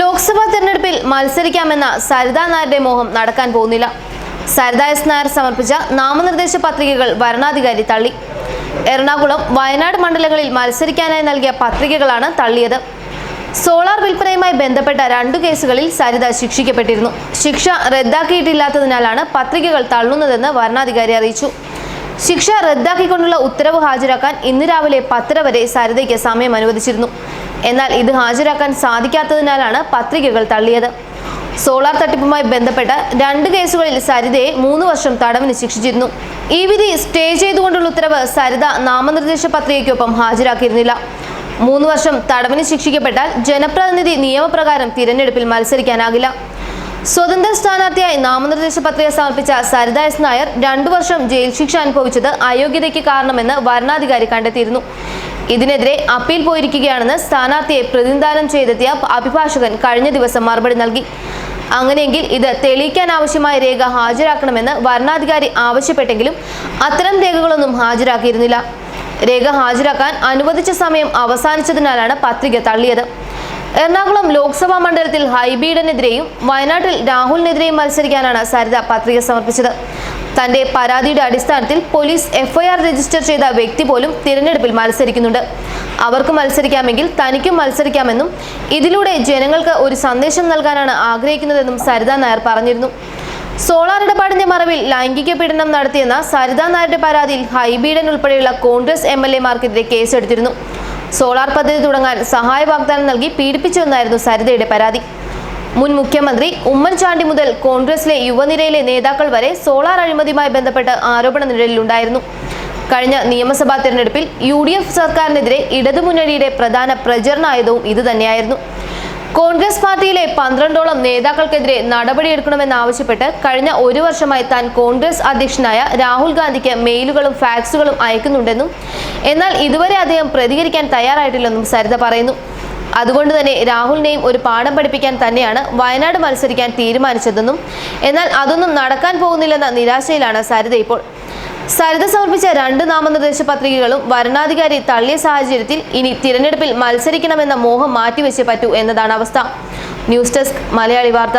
ലോക്സഭാ തെരഞ്ഞെടുപ്പിൽ മത്സരിക്കാമെന്ന സരിതാ നായരുടെ മോഹം നടക്കാൻ പോകുന്നില്ല. സരിത എസ് നായർ സമർപ്പിച്ച നാമനിർദ്ദേശ പത്രികകൾ വരണാധികാരി തള്ളി. എറണാകുളം വയനാട് മണ്ഡലങ്ങളിൽ മത്സരിക്കാനായി നൽകിയ പത്രികകളാണ് തള്ളിയത്. സോളാർ വിൽപ്പനയുമായി ബന്ധപ്പെട്ട രണ്ടു കേസുകളിൽ സരിത ശിക്ഷിക്കപ്പെട്ടിരുന്നു. ശിക്ഷ റദ്ദാക്കിയിട്ടില്ലാത്തതിനാലാണ് പത്രികകൾ തള്ളുന്നതെന്ന് വരണാധികാരി അറിയിച്ചു. ശിക്ഷ റദ്ദാക്കിക്കൊണ്ടുള്ള ഉത്തരവ് ഹാജരാക്കാൻ ഇന്ന് രാവിലെ പത്തര വരെ സരിതയ്ക്ക് സമയം അനുവദിച്ചിരുന്നു. എന്നാൽ ഇത് ഹാജരാക്കാൻ സാധിക്കാത്തതിനാലാണ് പത്രികകൾ തള്ളിയത്. സോളാർ തട്ടിപ്പുമായി ബന്ധപ്പെട്ട രണ്ട് കേസുകളിൽ സരിതയെ മൂന്ന് വർഷം തടവിന് ശിക്ഷിച്ചിരുന്നു. ഈ വിധി സ്റ്റേ ചെയ്തുകൊണ്ടുള്ള ഉത്തരവ് സരിത നാമനിർദ്ദേശ പത്രികയ്ക്കൊപ്പം ഹാജരാക്കിയിരുന്നില്ല. മൂന്ന് വർഷം തടവിന് ശിക്ഷിക്കപ്പെട്ടാൽ ജനപ്രതിനിധി നിയമപ്രകാരം തിരഞ്ഞെടുപ്പിൽ മത്സരിക്കാനാകില്ല. സ്വതന്ത്ര സ്ഥാനാർത്ഥിയായി നാമനിർദ്ദേശ പത്രിക സമർപ്പിച്ച സരിത എസ് നായർ രണ്ടു വർഷം ജയിൽ ശിക്ഷ അനുഭവിച്ചത് അയോഗ്യതയ്ക്ക് കാരണമെന്ന് വരണാധികാരി കണ്ടെത്തിയിരുന്നു. ഇതിനെതിരെ അപ്പീൽ പോയിരിക്കുകയാണെന്ന് സ്ഥാനാർത്ഥിയെ പ്രതിനിധാനം ചെയ്തെത്തിയ അഭിഭാഷകൻ കഴിഞ്ഞ ദിവസം മറുപടി നൽകി. അങ്ങനെയെങ്കിൽ ഇത് തെളിയിക്കാൻ ആവശ്യമായ രേഖ ഹാജരാക്കണമെന്ന് വരണാധികാരി ആവശ്യപ്പെട്ടെങ്കിലും അത്തരം രേഖകളൊന്നും ഹാജരാക്കിയിരുന്നില്ല. രേഖ ഹാജരാക്കാൻ അനുവദിച്ച സമയം അവസാനിച്ചതിനാലാണ് പത്രിക തള്ളിയത്. എറണാകുളം ലോക്സഭാ മണ്ഡലത്തിൽ ഹൈബീഡനെതിരെയും വയനാട്ടിൽ രാഹുലിനെതിരെയും മത്സരിക്കാനാണ് സരിത പത്രിക സമർപ്പിച്ചത്. തന്റെ പരാതിയുടെ അടിസ്ഥാനത്തിൽ പോലീസ് എഫ്ഐആർ രജിസ്റ്റർ ചെയ്ത വ്യക്തി പോലും തിരഞ്ഞെടുപ്പിൽ മത്സരിക്കുന്നുണ്ട്. അവർക്ക് മത്സരിക്കാമെങ്കിൽ തനിക്കും മത്സരിക്കാമെന്നും ഇതിലൂടെ ജനങ്ങൾക്ക് ഒരു സന്ദേശം നൽകാനാണ് ആഗ്രഹിക്കുന്നതെന്നും സരിത നായർ പറഞ്ഞിരുന്നു. സോളാർ ഇടപാടിന്റെ മറവിൽ ലൈംഗിക പീഡനം നടത്തിയെന്ന സരിത നായരുടെ പരാതിയിൽ ഹൈബീഡൻ ഉൾപ്പെടെയുള്ള കോൺഗ്രസ് എം എൽ എമാർക്കെതിരെ കേസെടുത്തിരുന്നു. സോളാർ പദ്ധതി തുടങ്ങാൻ സഹായ വാഗ്ദാനം നൽകി പീഡിപ്പിച്ചുവെന്നായിരുന്നു സരിതയുടെ പരാതി. മുൻ മുഖ്യമന്ത്രി ഉമ്മൻചാണ്ടി മുതൽ കോൺഗ്രസിലെ യുവനിരയിലെ നേതാക്കൾ വരെ സോളാർ അഴിമതിയുമായി ബന്ധപ്പെട്ട് ആരോപണ നിഴലിലുണ്ടായിരുന്നു. കഴിഞ്ഞ നിയമസഭാ തെരഞ്ഞെടുപ്പിൽ യു ഡി എഫ് സർക്കാരിനെതിരെ ഇടതുമുന്നണിയുടെ പ്രധാന പ്രചരണായുധവും ഇതുതന്നെയായിരുന്നു. കോൺഗ്രസ് പാർട്ടിയിലെ പന്ത്രണ്ടോളം നേതാക്കൾക്കെതിരെ നടപടിയെടുക്കണമെന്നാവശ്യപ്പെട്ട് കഴിഞ്ഞ ഒരു വർഷമായി താൻ കോൺഗ്രസ് അധ്യക്ഷനായ രാഹുൽ ഗാന്ധിക്ക് മെയിലുകളും ഫാക്സുകളും അയക്കുന്നുണ്ടെന്നും എന്നാൽ ഇതുവരെ അദ്ദേഹം പ്രതികരിക്കാൻ തയ്യാറായിട്ടില്ലെന്നും സരിത പറയുന്നു. അതുകൊണ്ട് തന്നെ രാഹുലിനെയും ഒരു പാഠം പഠിപ്പിക്കാൻ തന്നെയാണ് വയനാട് മത്സരിക്കാൻ തീരുമാനിച്ചതെന്നും എന്നാൽ അതൊന്നും നടക്കാൻ പോകുന്നില്ലെന്ന നിരാശയിലാണ് സരിത ഇപ്പോൾ. സരിത സമർപ്പിച്ച രണ്ട് നാമനിർദ്ദേശ പത്രികകളും വരണാധികാരി തള്ളിയ സാഹചര്യത്തിൽ ഇനി തിരഞ്ഞെടുപ്പിൽ മത്സരിക്കണമെന്ന മോഹം മാറ്റിവെച്ചേ പറ്റൂ എന്നതാണ് അവസ്ഥ. ന്യൂസ് ഡെസ്ക് മലയാളി വാർത്ത.